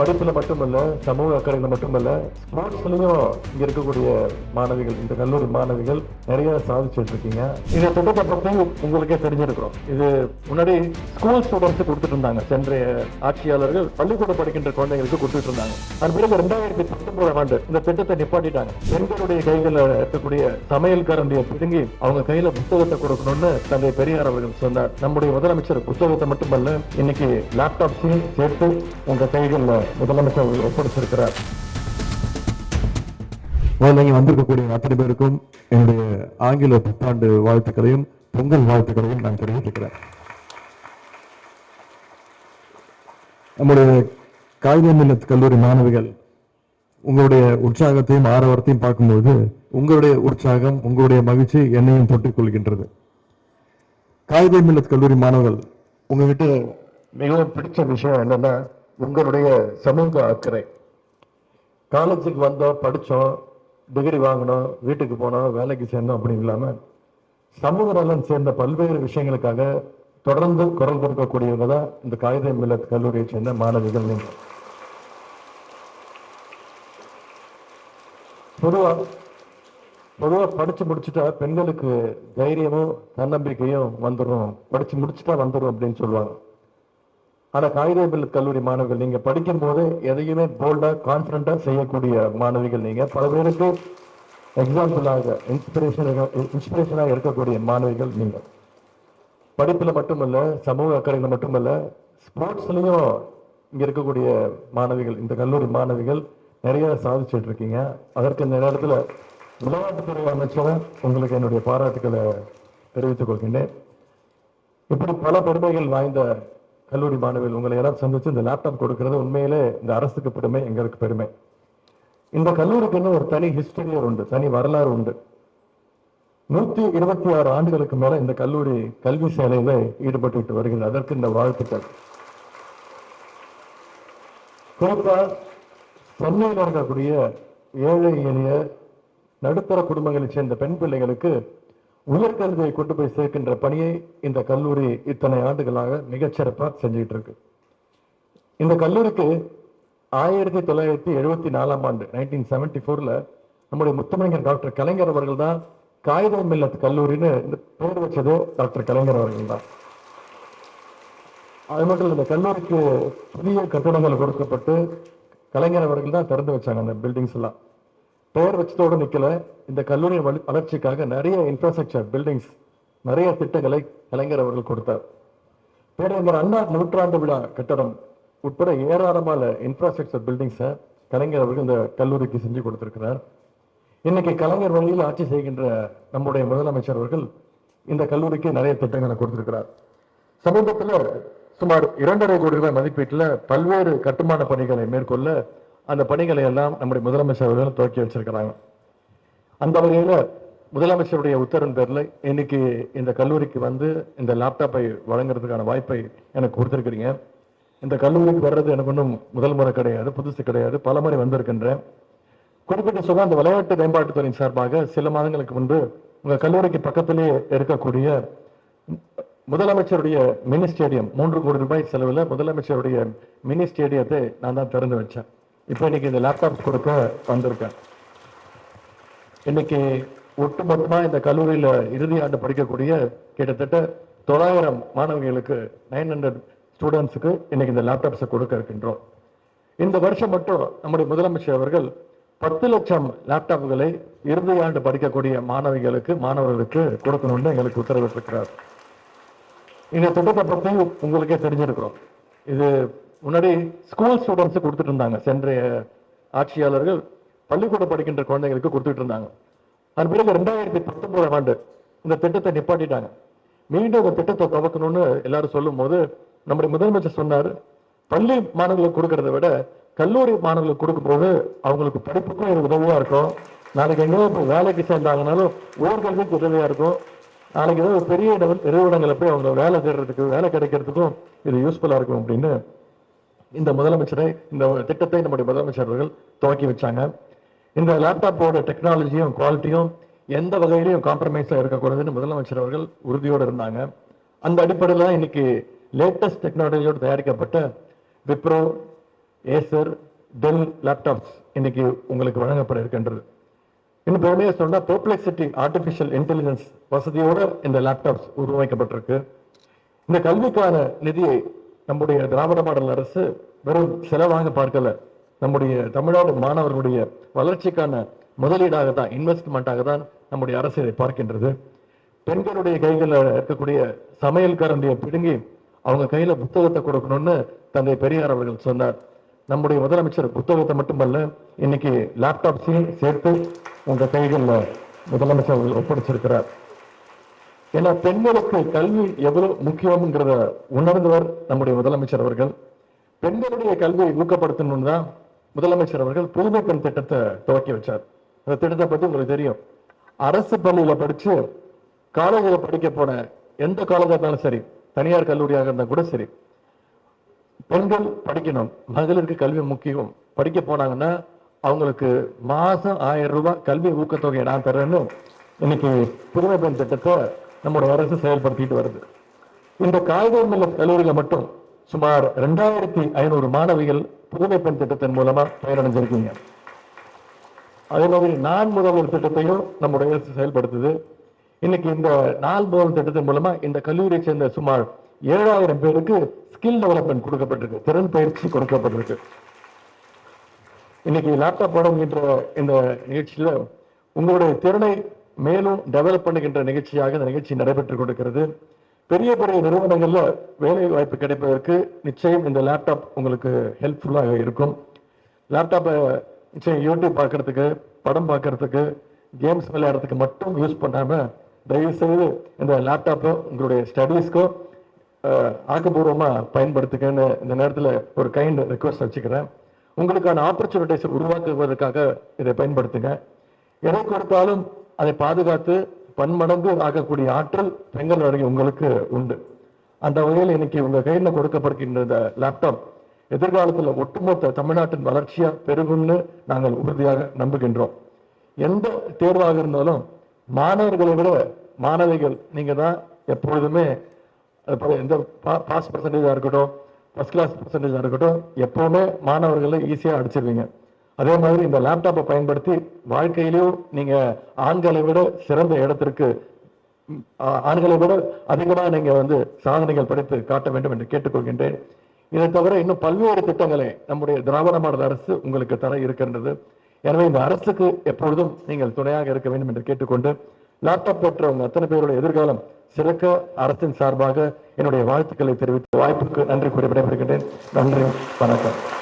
படிப்புல மட்டுமல்ல சமூக அக்கறையில மட்டுமல்ல ஸ்போர்ட்ஸ்லயும் இங்க இருக்கக்கூடிய மாணவிகள் இந்த கல்லூரி மாணவிகள் நிறைய சாதிச்சுட்டு இருக்கீங்க இந்த திட்டத்தை பத்தி உங்களுக்கே தெரிஞ்சிருக்கிறோம். இது முன்னாடி ஸ்கூல் ஸ்டூடெண்ட்ஸ் கொடுத்துட்டு இருந்தாங்க. சென்ற ஆட்சியாளர்கள் பள்ளிக்கூடம் படிக்கின்ற குழந்தைங்களுக்கு கொடுத்துட்டு இருந்தாங்க. அது பிறகு ரெண்டாயிரத்தி பத்தொன்பதாம் ஆண்டு இந்த திட்டத்தை நிப்பாட்டிட்டாங்க. பெண்களுடைய கைகளில் இருக்கக்கூடிய சமையல்காரனுடைய பிடுங்கி அவங்க கையில புத்தகத்தை கொடுக்கணும்னு தந்தை பெரியார் அவர்கள் சொன்னார். நம்முடைய முதலமைச்சர் புத்தகத்தை மட்டுமல்ல இன்னைக்கு லேப்டாப்ஸையும் சேர்த்து உங்க கைகளில் முதலமைச்சர் அவர்கள் ஒப்படைச்சிருக்கிறார். முதல்ல வந்திருக்கக்கூடிய அத்தனை பேருக்கும் என்னுடைய ஆங்கில புத்தாண்டு வாழ்த்துக்களையும் பொங்கல் வாழ்த்துக்களையும் நான் தெரிவித்துக்கிறேன். நம்முடைய காகித மில்லத் கல்லூரி மாணவிகள் உங்களுடைய உற்சாகத்தையும் ஆரவாரத்தையும் பார்க்கும்போது உங்களுடைய உற்சாகம் உங்களுடைய மகிழ்ச்சி என்னையும் தொட்டிக் கொள்கின்றது. காகித மில்லத் கல்லூரி மாணவர்கள் உங்ககிட்ட மிகவும் பிடிச்ச விஷயம் என்னன்னா உங்களுடைய சமூக அக்கறை. காலேஜுக்கு வந்தோம் படித்தோம் டிகிரி வாங்கினோம் வீட்டுக்கு போனோம் வேலைக்கு சேர்ந்தோம் அப்படின்னு இல்லாமல் சமூக நலன் சேர்ந்த பல்வேறு விஷயங்களுக்காக தொடர்ந்து குரல் கொடுக்கக்கூடியவங்க தான் இந்த காகித மில்லத் கல்லூரியை சேர்ந்த மாணவிகள் நீங்க. பொதுவாக பொதுவாக படித்து முடிச்சுட்டா பெண்களுக்கு தைரியமும் தன்னம்பிக்கையும் வந்துடும் படித்து முடிச்சுட்டா வந்துடும் அப்படின்னு சொல்லுவாங்க. ஆனா காகித கல்லூரி மாணவிகள் நீங்க படிக்கும் போது எதையுமே போல்டா கான்பிடண்டா செய்யக்கூடிய மாணவிகள் நீங்க. பல பேருக்கு எக்ஸாம்பிளாக இன்ஸ்பிரேஷன் இன்ஸ்பிரேஷனாக இருக்கக்கூடிய மாணவிகள் நீங்க. படிப்புல மட்டுமல்ல சமூக அக்கறையில் மட்டுமல்ல ஸ்போர்ட்ஸ்லேயும் இங்க இருக்கக்கூடிய மாணவிகள் இந்த கல்லூரி மாணவிகள் நிறைய சாதிச்சுட்டு இருக்கீங்க. அதற்கு இந்த நேரத்தில் விளையாட்டுத்துறை அமைச்சரும் உங்களுக்கு என்னுடைய பாராட்டுக்களை தெரிவித்துக் கொள்கின்றேன். இப்படி பல பெருமைகள் வாய்ந்த கல்லூரி மாணவர்கள் உங்களை எல்லாம் சந்திச்சு இந்த லேப்டாப் கொடுக்கிறது உண்மையிலே இந்த அரசுக்கு பெருமை எங்களுக்கு பெருமை. இந்த கல்லூரிக்குன்னு ஒரு தனி ஹிஸ்டரியர் உண்டு தனி வரலாறு உண்டு. நூத்தி இருபத்தி ஆறு ஆண்டுகளுக்கு மேல இந்த கல்லூரி கல்வி சேலையில ஈடுபட்டு வருகிறது. அதற்கு இந்த வாழ்த்துக்கள். குறிப்பா சென்னையில் இருக்கக்கூடிய ஏழை எளிய நடுத்தர குடும்பங்களைச் சேர்ந்த பெண் பிள்ளைகளுக்கு உயர்கல்வியை கொண்டு போய் சேர்க்கின்ற பணியை இந்த கல்லூரி இத்தனை ஆண்டுகளாக மிகச்சிறப்பாக செஞ்சுக்கிட்டு இருக்கு. இந்த கல்லூரிக்கு ஆயிரத்தி தொள்ளாயிரத்தி எழுபத்தி நாலாம் ஆண்டு நைன்டீன் செவன்டி ஃபோர்ல நம்முடைய முத்தமிழர் டாக்டர் கலைஞர் அவர்கள் தான் காகிதம் மில்லத் கல்லூரின்னு இந்த பேர் வச்சதோ டாக்டர் கலைஞர் அவர்கள் தான். அது மட்டும் இந்த கல்லூரிக்கு புதிய கட்டணங்கள் கொடுக்கப்பட்டு கலைஞர் அவர்கள் தான் திறந்து வச்சாங்க அந்த பில்டிங்ஸ் எல்லாம். பெயர் வச்சதோடு நிக்கல. இந்த கல்லூரி வளர்ச்சிக்காக நிறைய இன்ஃப்ராஸ்ட்ரக்சர் பில்டிங்ஸ் நிறைய திட்டங்களை கலைஞர் அவர்கள் கொடுத்தார். பேரறிஞர் அண்ணா நூற்றாண்டு விழா கட்டடம் உட்பட ஏராளமான இன்ஃப்ராஸ்ட்ரக்சர் பில்டிங்ஸை கலைஞர் அவர்கள் இந்த கல்லூரிக்கு செஞ்சு கொடுத்திருக்கிறார். இன்னைக்கு கலைஞர் வழியில் ஆட்சி செய்கின்ற நம்முடைய முதலமைச்சர் அவர்கள் இந்த கல்லூரிக்கு நிறைய திட்டங்களை கொடுத்திருக்கிறார். சமீபத்தில் சுமார் இரண்டரை கோடி ரூபாய் மதிப்பீட்டில் பல்வேறு கட்டுமான பணிகளை மேற்கொள்ள அந்த பணிகளை எல்லாம் நம்முடைய முதலமைச்சர் அவர்கள் துவக்கி வச்சிருக்கிறாங்க. அந்த வகையில் முதலமைச்சருடைய உத்தரவின் பேரில் இன்னைக்கு இந்த கல்லூரிக்கு வந்து இந்த லேப்டாப்பை வழங்குறதுக்கான வாய்ப்பை எனக்கு கொடுத்துருக்குறீங்க. இந்த கல்லூரிக்கு வர்றது எனக்கு ஒன்றும் முதல் முறை கிடையாது புதுசு கிடையாது பல முறை வந்திருக்கின்றேன். குறிப்பிட்ட சொல்ல அந்த விளையாட்டு மேம்பாட்டுத்துறையின் சார்பாக சில மாதங்களுக்கு முன்பு உங்கள் கல்லூரிக்கு பக்கத்திலேயே இருக்கக்கூடிய முதலமைச்சருடைய மினி ஸ்டேடியம் மூன்று கோடி ரூபாய் செலவில் முதலமைச்சருடைய மினி ஸ்டேடியத்தை நான் தான் திறந்து வச்சேன். இப்போ இன்னைக்கு இந்த லேப்டாப் கொடுக்க வந்திருக்கேன் இன்னைக்கு ஒட்டுமொத்தமா இந்த கல்லூரியில் இறுதி ஆண்டு படிக்கக்கூடிய கிட்டத்தட்ட தொள்ளாயிரம் மாணவிகளுக்கு நைன் ஹண்ட்ரட் ஸ்டூடெண்ட்ஸுக்கு இன்னைக்கு இந்த லேப்டாப்ஸை கொடுக்க இருக்கின்றோம். இந்த வருஷம் மட்டும் நம்முடைய முதலமைச்சர் அவர்கள் பத்து லட்சம் லேப்டாப்புகளை இறுதி ஆண்டு படிக்கக்கூடிய மாணவிகளுக்கு மாணவர்களுக்கு கொடுக்கணும்னு எங்களுக்கு உத்தரவிட்டிருக்கிறார். இந்த திட்டத்தை பற்றி உங்களுக்கே தெரிஞ்சிருக்கிறோம். இது முன்னாடி ஸ்கூல் ஸ்டூடெண்ட்ஸ் கொடுத்துட்டு இருந்தாங்க. சென்ற ஆட்சியாளர்கள் பள்ளிக்கூடம் படிக்கின்ற குழந்தைங்களுக்கு கொடுத்துட்டு இருந்தாங்க. அது பிறகு ரெண்டாயிரத்தி பத்தொன்பதாம் ஆண்டு இந்த திட்டத்தை நிப்பாட்டிட்டாங்க. மீண்டும் இந்த திட்டத்தை துவக்கணும்னு எல்லாரும் சொல்லும் போது நம்முடைய முதலமைச்சர் சொன்னார் பள்ளி மாணவர்களுக்கு கொடுக்கறத விட கல்லூரி மாணவர்களுக்கு கொடுக்கும்போது அவங்களுக்கு படிப்புக்கும் இது உதவியா இருக்கும். நாளைக்கு எங்கேயோ இப்போ வேலைக்கு சேர்ந்தாங்கனாலும் உயர்கல்விக்கு உதவியா இருக்கும். நாளைக்கு ஏதாவது ஒரு பெரிய நிறுவ- நிறுவனங்களை போய் அவங்க வேலை தேடுறதுக்கு வேலை கிடைக்கிறதுக்கும் இது யூஸ்ஃபுல்லாக இருக்கும் அப்படின்னு இந்த முதலமைச்சரை இந்த திட்டத்தை நம்முடைய முதலமைச்சர் அவர்கள் துவக்கி வச்சாங்க. இந்த லேப்டாப்போட டெக்னாலஜியும் குவாலிட்டியும் எந்த வகையிலையும் காம்ப்ரமைஸாக இருக்கக்கூடாதுன்னு முதலமைச்சர் அவர்கள் உறுதியோடு இருந்தாங்க. அந்த அடிப்படையில் தான் இன்னைக்கு லேட்டஸ்ட் டெக்னாலஜியோடு தயாரிக்கப்பட்ட விப்ரோ ஏசர் டெல் லேப்டாப்ஸ் இன்னைக்கு உங்களுக்கு வழங்கப்பட இருக்கின்றது. இன்னும் பெருமையாக சொன்னால் பெர்ப்ளெக்சிட்டி ஆர்டிஃபிஷியல் இன்டெலிஜென்ஸ் வசதியோடு இந்த லேப்டாப்ஸ் உருவாக்கப்பட்டிருக்கு. இந்த கல்விக்கான நிதியை நம்முடைய திராவிட மாடல் அரசு வெறும் செலவாக பார்க்கல. நம்முடைய தமிழ்நாடு மாணவர்களுடைய வளர்ச்சிக்கான முதலீடாக தான் இன்வெஸ்ட்மெண்ட்டாக தான் நம்முடைய அரசு இதை பார்க்கின்றது. பெண்களுடைய கைகளில் இருக்கக்கூடிய சமையல் கரண்டியை பிடுங்கி அவங்க கையில புத்தகத்தை கொடுக்கணும்னு தந்தை பெரியார் அவர்கள் சொன்னார். நம்முடைய முதலமைச்சர் புத்தகத்தை மட்டுமல்ல இன்னைக்கு லேப்டாப்ஸையும் சேர்த்து உங்க கைகளில் முதலமைச்சர் அவர்கள் ஒப்படைச்சிருக்கிறார். ஏன்னா பெண்களுக்கு கல்வி எவ்வளவு முக்கியம்ங்கிறத உணர்ந்தவர் நம்முடைய முதலமைச்சர் அவர்கள். பெண்களுடைய கல்வியை ஊக்கப்படுத்தணும்னு தான் முதலமைச்சர் அவர்கள் புதுமை பெண் திட்டத்தை துவக்கி வச்சார். அந்த திட்டத்தை பத்தி உங்களுக்கு தெரியும். அரசு பள்ளியில படிச்சு காலேஜில் படிக்க போன எந்த காலேஜா இருந்தாலும் சரி தனியார் கல்லூரியாக இருந்தா கூட சரி பெண்கள் படிக்கணும். மகளிருக்கு கல்வி முக்கியம். படிக்க போனாங்கன்னா அவங்களுக்கு மாசம் ஆயிரம் ரூபாய் கல்வி ஊக்கத்தொகையை நான் தரேன்னு இன்னைக்கு புதுமை பெண் திட்டத்தை நம்முடைய அரசு செயல்படுத்திட்டு வருது. இந்த காகிதம் மில்ல கல்லூரியில மட்டும் சுமார் ரெண்டாயிரத்தி ஐநூறு மாணவிகள் புதுமை பெண் திட்டத்தின் மூலமா பயனடைஞ்சிருக்கீங்க. அதே மாதிரி நான் முதல்வர் திட்டத்தையும் நம்முடைய அரசு செயல்படுத்துது. இன்னைக்கு இந்த நாள் முதல் திட்டத்தின் மூலமா இந்த கல்லூரியை சேர்ந்த சுமார் ஏழாயிரம் பேருக்கு ஸ்கில் டெவலப்மெண்ட் கொடுக்கப்பட்டிருக்கு. திறன் பயிற்சி கொடுக்கப்பட்டிருக்கு. இன்னைக்கு லேப்டாப் வழங்குகின்ற இந்த நிகழ்ச்சியில உங்களுடைய திறனை மேலும் டெவலப் பண்ணுகின்ற நிகழ்ச்சியாக இந்த நிகழ்ச்சி நடைபெற்றுக் கொண்டிருக்கிறது. பெரிய பெரிய நிறுவனங்களில் வேலை வாய்ப்பு கிடைப்பதற்கு நிச்சயம் இந்த லேப்டாப் உங்களுக்கு ஹெல்ப்ஃபுல்லாக இருக்கும். லேப்டாப்பை நிச்சயம் யூடியூப் பார்க்கறதுக்கு படம் பார்க்கறதுக்கு கேம்ஸ் விளையாடுறதுக்கு மட்டும் யூஸ் பண்ணாமல் தயவுசெய்து இந்த லேப்டாப்பை உங்களுடைய ஸ்டடீஸ்க்கோ ஆக்கப்பூர்வமாக பயன்படுத்துக்கன்னு இந்த நேரத்தில் ஒரு கைண்ட் ரிக்வஸ்ட் வச்சுக்கிறேன். உங்களுக்கான ஆப்பர்ச்சுனிட்டிஸ் உருவாக்குவதற்காக இதை பயன்படுத்துங்க. எதை கொடுத்தாலும் அதை பாதுகாத்து பன்மடங்கு ஆகக்கூடிய ஆற்றல் பெண்கள் அடங்கி உங்களுக்கு உண்டு. அந்த வகையில் இன்னைக்கு உங்க கையில் கொடுக்கப்படுகின்ற இந்த லேப்டாப் எதிர்காலத்தில் ஒட்டுமொத்த தமிழ்நாட்டின் வளர்ச்சியா பெருகும்னு நாங்கள் உறுதியாக நம்புகின்றோம். எந்த தேர்வாக இருந்தாலும் மாணவர்களை விட மாணவிகள் நீங்க தான் எப்பொழுதுமே எந்த பாஸ் பர்சன்டேஜாக இருக்கட்டும் ஃபர்ஸ்ட் கிளாஸ் பர்சன்டேஜாக இருக்கட்டும் எப்பவுமே மாணவர்களை ஈஸியாக அடிச்சிருவீங்க. அதே மாதிரி இந்த லேப்டாப்பை பயன்படுத்தி வாழ்க்கையிலேயும் நீங்க ஆண்களை விட சிறந்த இடத்திற்கு ஆண்களை விட அதிகமாக நீங்க வந்து சாதனைகள் படைத்து காட்ட வேண்டும் என்று கேட்டுக்கொள்கின்றேன். இதை தவிர இன்னும் பல்வேறு திட்டங்களை நம்முடைய திராவிட மாடல் அரசு உங்களுக்கு தர இருக்கின்றது. எனவே இந்த அரசுக்கு எப்பொழுதும் நீங்கள் துணையாக இருக்க வேண்டும் என்று கேட்டுக்கொண்டு லேப்டாப் பெற்றவங்க அத்தனை பேருடைய எதிர்காலம் சிறக்க அரசின் சார்பாக என்னுடைய வாழ்த்துக்களை தெரிவித்து வாய்ப்புக்கு நன்றி கூறி விடைபெறுகின்றேன். நன்றி வணக்கம்.